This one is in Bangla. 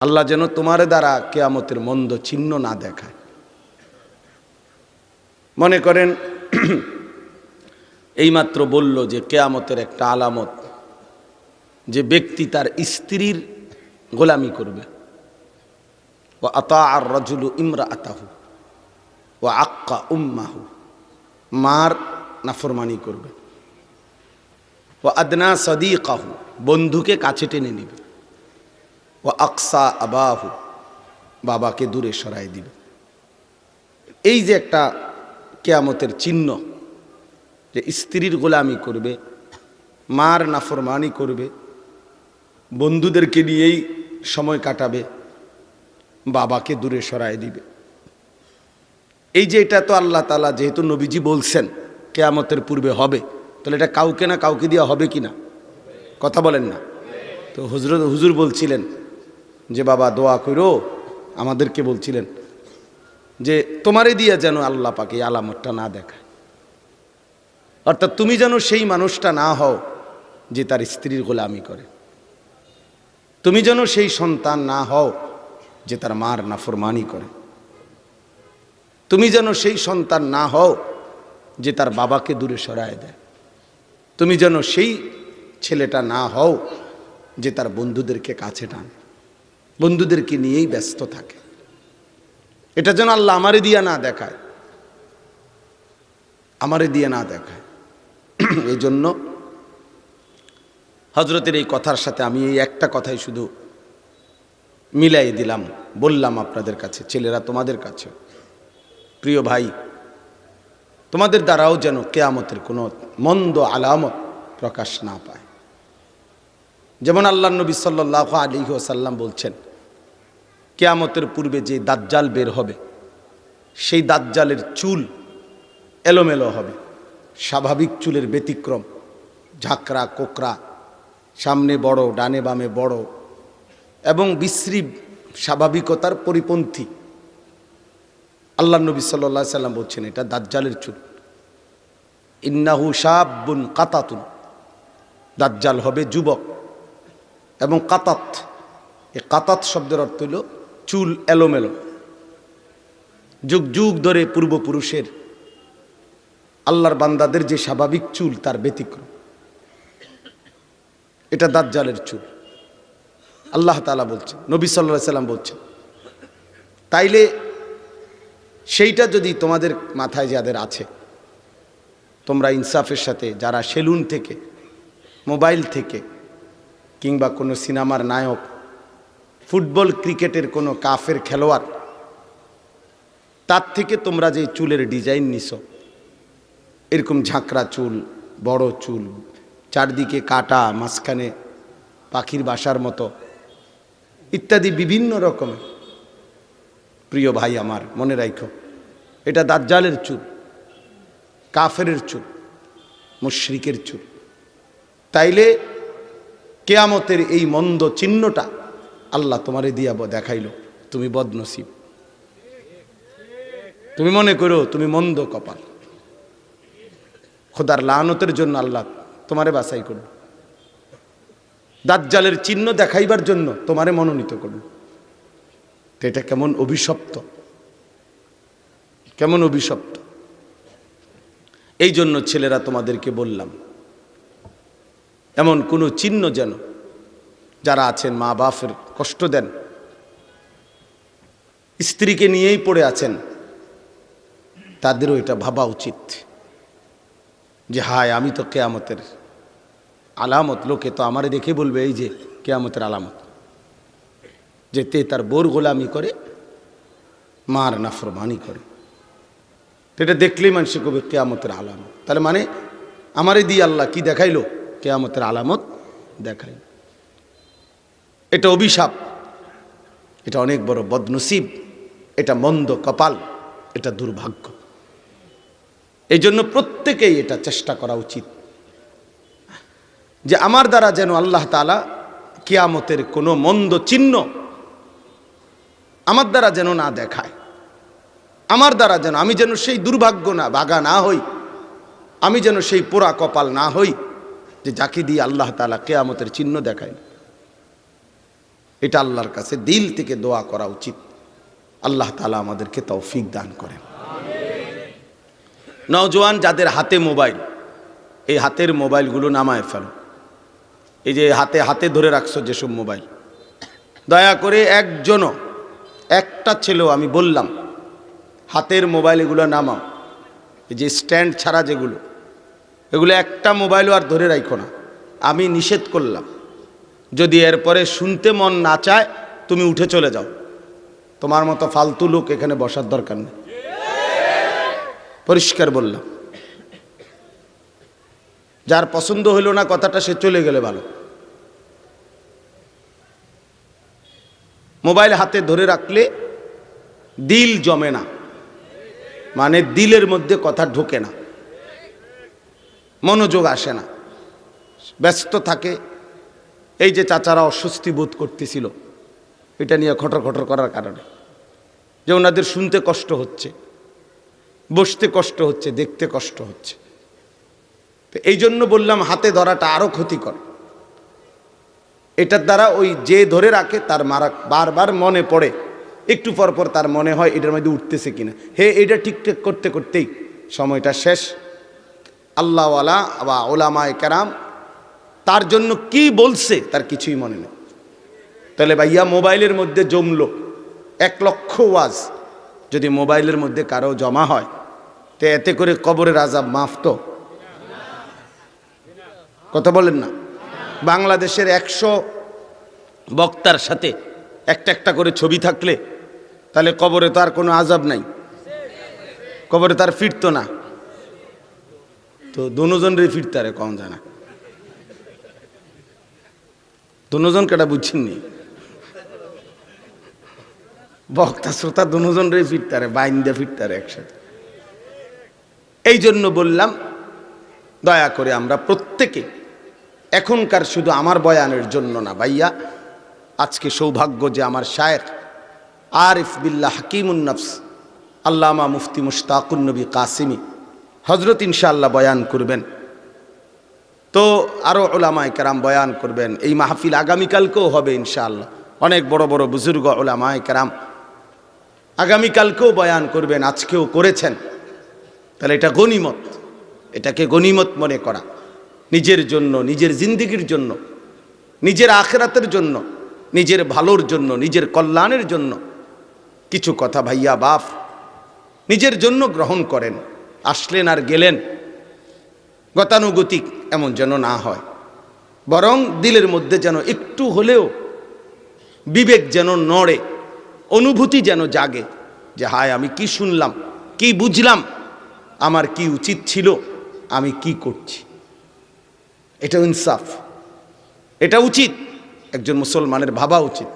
আল্লাহ যেন তোমার দ্বারা কেয়ামতের মন্দ চিহ্ন না দেখায়। মনে করেন, এইমাত্র বলল যে কেয়ামতের একটা আলামত, যে ব্যক্তি তার স্ত্রীর গোলামি করবে। ও আতা আর রজুলু ইমরা আতাহু ও আক্কা উম্মাহু, মার নাফরমানি করবে। ও আদনা সদি কাহু বন্ধুকে কাছে টেনে নিবে। ও আকসা আবাহু, বাবাকে দূরে সরাই দিবে এই যে একটা কেয়ামতের চিহ্ন, যে স্ত্রীর গোলামি করবে, মার নাফরমানি করবে, বন্ধুদেরকে নিয়েই সময় কাটাবে, বাবাকে দূরে সরাই দিবে। এই যে এটা তো আল্লাহ তালা যেহেতু নবীজি বলছেন, কেয়ামতের পূর্বে হবে, তাহলে এটা কাউকে না কাউকে দেওয়া হবে কি না কথা বলেন না। তো হুজুর হুজুর বলছিলেন যে বাবা দোয়া করো, আমাদেরকে বলছিলেন যে তোমারে দিয়া যেন আল্লাহ পাকে আলামতটা না দেখায়। অর্থাৎ তুমি যেন সেই মানুষটা না হও যে তার স্ত্রীর গোলামি করে। তুমি যেন সেই সন্তান না হও যে তার মার নাফরমানি করে। তুমি যেন সেই সন্তান না হও যে তার বাবাকে দূরে সরায় দেয়। তুমি যেন সেই ছেলেটা না হও যে তার বন্ধুদেরকে কাছে টান। বন্ধুদেরকে নিয়েই ব্যস্ত থাকে। এটা যেন আল্লাহ আমারে দিয়া না দেখায়। আমারে দিয়ে না দেখায়। এই জন্য হজরতের এই কথার সাথে আমি এই একটা কথাই শুধু মিলাই দিলাম, বললাম আপনাদের কাছে, ছেলেরা তোমাদের কাছে। প্রিয় ভাই, তোমাদের দ্বারাও যেন কেয়ামতের কোনো মন্দ আলামত প্রকাশ না পায়। যেমন আল্লাহ নবী সাল্লাহ আলী ওসাল্লাম বলছেন কেয়ামতের পূর্বে যে দাজ্জাল বের হবে, সেই দাজ্জালের চুল এলোমেলো হবে, স্বাভাবিক চুলের ব্যতিক্রম, ঝাঁকড়া কোকরা সামনে বড়, ডানে বামে বড়, এবং বিশ্রী স্বাভাবিকতার পরিপন্থী। আল্লাহ নবী সাল্লা সাল্লাম বলছেন, এটা দাজ্জালের চুল। ইন্নাহু সাবুন কাতাতুন, দাজ্জাল হবে যুবক এবং কাতাত। এ কাতাত শব্দের অর্থ হইল চুল এলোমেলো। যুগ যুগ ধরে পূর্বপুরুষের আল্লাহর বান্দাদের যে স্বাভাবিক চুল তার ব্যতিক্রম। এটা দাজ্জালের চুল। আল্লাহ তালা বলছেন, নবী সাল্লা সাল্লাম বলছেন, তাইলে সেইটা যদি তোমাদের মাথায় যাদের আছে, তোমরা ইনসাফের সাথে, যারা সেলুন থেকে, মোবাইল থেকে, কিংবা কোনো সিনেমার নায়ক ফুটবল ক্রিকেটের কোনো কাফের খেলোয়াড়, তার থেকে তোমরা যে চুলের ডিজাইন নিছ, এরকম ঝাঁকড়া চুল, বড় চুল, চারদিকে কাটা, মাঝখানে পাখির বাসার মতো, ইত্যাদি বিভিন্ন রকমের। প্রিয় ভাই আমার, মনে রাখো এটা দাজ্জালের চুল, কাফেরের চুল, মুশ্রিকের চুল। তাইলে কেয়ামতের এই মন্দ চিহ্নটা আল্লাহ তোমারে দিয়া দেখাইল। তুমি বদনসিব। তুমি মনে করো তুমি মন্দ কপাল। খোদার লানতের জন্য আল্লাহ তোমারে বাছাই করল। দাজ্জালের চিহ্ন দেখাইবার জন্য তোমারে মনোনীত করল। তো এটা কেমন অভিশপ্ত? কেমন অভিশপ্ত? এই জন্য ছেলেরা তোমাদেরকে বললাম, এমন কোনো চিহ্ন যেন যারা আছেন, মা বাপের কষ্ট দেন। স্ত্রীকে নিয়েই পড়ে আছেন। তাদেরও এটা ভাবা উচিত যে, হায়, আমি তো কেয়ামতের আলামত। লোকে তো আমারে দেখে বলবে, এই যে কেয়ামতের আলামত। যে তে তার বোর গোলামি করে, মার নাফরমানি করে। এটা দেখলেই মানুষ কবে কেয়ামতের আলামত। তাহলে মানে আমারে দিয়ে আল্লাহ কি দেখাইলো? কেয়ামতের আলামত দেখাইল। এটা অভিশাপ। এটা অনেক বড় বদনসিব। এটা মন্দ কপাল। এটা দুর্ভাগ্য। এই জন্য প্রত্যেকেই এটা চেষ্টা করা উচিত। যে আমার দ্বারা যেন আল্লাহ তালা কিয়ামতের কোনো মন্দ চিহ্ন আমার দ্বারা যেন না দেখায়। আমার দ্বারা যেন আমি যেন সেই দুর্ভাগ্য না, বাগা না হই। আমি যেন সেই পোড়া কপাল না হই যে যাকে দিয়ে আল্লাহ তালা কেয়ামতের চিহ্ন দেখায়। এটা আল্লাহর কাছে দিল থেকে দোয়া করা উচিত। আল্লাহ তালা আমাদেরকে তৌফিক দান করেন। নওজোয়ান, যাদের হাতে মোবাইল, এই হাতের মোবাইলগুলো নামায় ফেলো। এই যে হাতে হাতে ধরে রাখছো যেসব মোবাইল। দয়া করে একজনও, একটা ছেলেও, আমি বললাম, হাতের মোবাইল এগুলো নামাও। এই যে স্ট্যান্ড ছাড়া যেগুলো, এগুলো একটা মোবাইলও আর ধরে রাখো না। আমি নিষেধ করলাম। যদি এরপরে শুনতে মন না চায়, তুমি উঠে চলে যাও। তোমার মতো ফালতু লোক এখানে বসার দরকার নেই। পরিষ্কার বললাম। যার পছন্দ হইল না কথাটা সে চলে গেলে ভালো। মোবাইল হাতে ধরে রাখলে দিল জমে না। মানে দিলের মধ্যে কথা ঢোকে না। মনোযোগ আসে না। ব্যস্ত থাকে। এই যে চাচারা অস্বস্তি বোধ করতেছিল, এটা নিয়ে খটর খটর করার কারণে। যে ওনাদের শুনতে কষ্ট হচ্ছে, বসতে কষ্ট হচ্ছে, দেখতে কষ্ট হচ্ছে। তো এই জন্য বললাম, হাতে ধরাটা আরও ক্ষতিকর। এটার দ্বারা ওই যে ধরে রাখে, তার মারা বারবার মনে পড়ে। একটু পর পর তার মনে হয়, এটার মধ্যে উঠতেছে কিনা। হে, এটা ঠিকঠাক করতে করতেই সময়টা শেষ। আল্লাহওয়ালা বা ওলামায় কেরাম তার জন্য কি বলছে তার কিছুই মনে নেই। তাহলে ভাইয়া মোবাইলের মধ্যে জমলো। এক লক্ষ ওয়াজ। যদি মোবাইলের মধ্যে কারও জমা হয়, তো এতে করে কবরের আজাব মাফ তো? কথা বলেন না। বাংলাদেশের একশো বক্তার সাথে একটা একটা করে ছবি থাকলে, তাহলে কবরে তো আর কোনো আজাব নাই। কবরে তার ফিরতো না। তো দুজনরে ফিরতে আরে কম জানা। দুজন কেটা বুঝছেননি বক্তা, শ্রোতা দুজনরে ফিরতে আরে বাইন দিয়ে ফিরতে একসাথে। এই জন্য বললাম, দয়া করে আমরা প্রত্যেকে, এখনকার শুধু আমার বয়ানের জন্য না ভাইয়া, আজকে সৌভাগ্য যে আমার শায়েখ আরিফ বিল্লাহ হাকিমুন্নফস আল্লামা মুফতি মুশতাকুন্নবী কাসিমি হজরত ইনশাআল্লাহ বয়ান করবেন। তো আরও ওলামায় কেরাম বয়ান করবেন, এই মাহফিল আগামীকালকেও হবে ইনশাআল্লাহ। অনেক বড় বড় বুজুর্গ ওলামায় কেরাম আগামীকালকেও বয়ান করবেন, আজকেও করেছেন। তাহলে এটা গনিমত এটাকে গনিমত মনে করা। নিজের জন্য, নিজের জিন্দিগির জন্য, নিজের আখেরাতের জন্য, নিজের ভালোর জন্য, নিজের কল্যাণের জন্য কিছু কথা ভাইয়া বাপ, নিজের জন্য গ্রহণ করেন। আসলেন আর গেলেন। গতানুগতিক। এমন যেন না হয়। বরং দিলের মধ্যে যেন একটু হলেও বিবেক যেন নড়ে, অনুভূতি যেন জাগে যে, হায়, আমি কি শুনলাম, কি বুঝলাম, আমার কি উচিত ছিল, আমি কি করছি? এটা ইনসাফ। এটা উচিত, একজন মুসলমানের ভাবা উচিত।